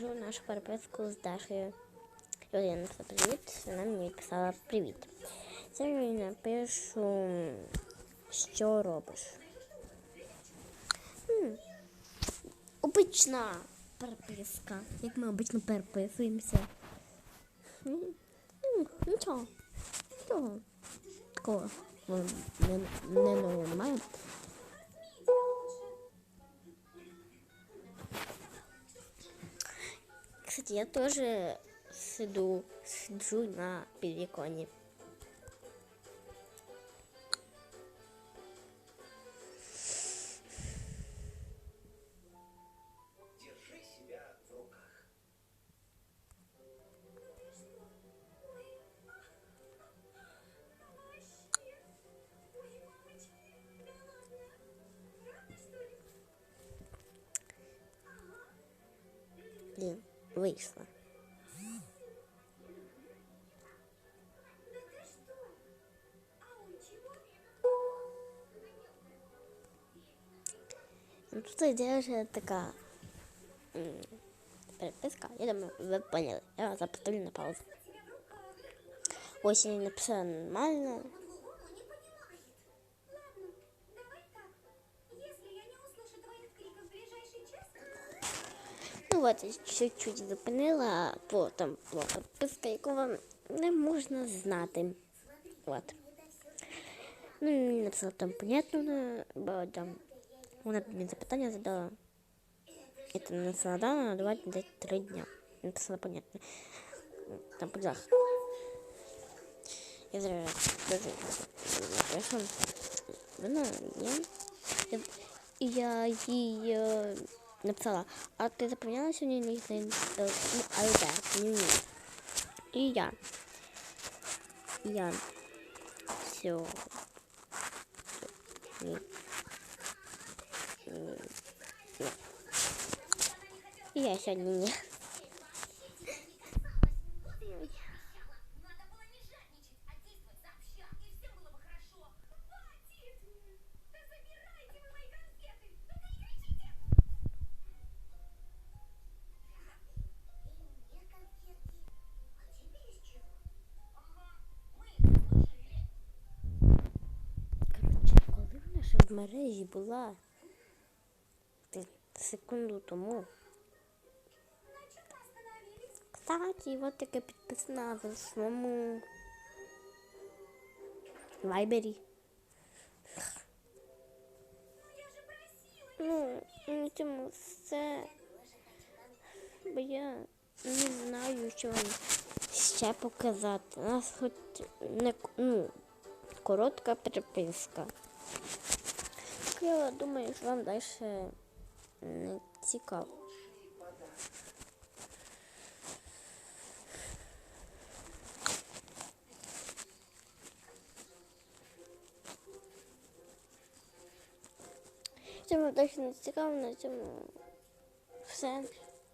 Кажу нашу переписку з Дашею. Я написала привіт, вона мені писала привіт. Це їй напишу, що робиш. М, Обична переписка, як ми обично переписуємося. М, м. Нічого. Такого м, не, не нового немає. Кстати, я тоже сиду, сиджу на підвіконі. Держи Вийшла. Ну, тут ідея вже така переписка. Я думаю, ви поняли. Я вас поставлю на паузу. Я написала нормально. От, я чуть-чуть зупинила, бо там була підписка, яку вам не можна знати. От. Ну, мені написала там понятно, ну, бо там вона мені запитання задала. І там написала, да, надавати десь три дня. Написала понятно. Там подав. Я зараз напишу. Вона. Я- І я їй написала, а ти заповняла сьогодні LinkedIn? Е, Ну, АЛД, дневник. І я. Я. Все. Ні. Ні. Ні. І я сегодня ні. В мережі була секунду тому. Кстати, от таке підписана в своєму вайбері. Ну, на цьому все. Бо я не знаю, що вам ще показати. У нас хоч не ну, коротка переписка. Так Я думаю, що вам далі не цікаво. Якщо вам далі не цікаво, на цьому все.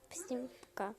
Всім пока.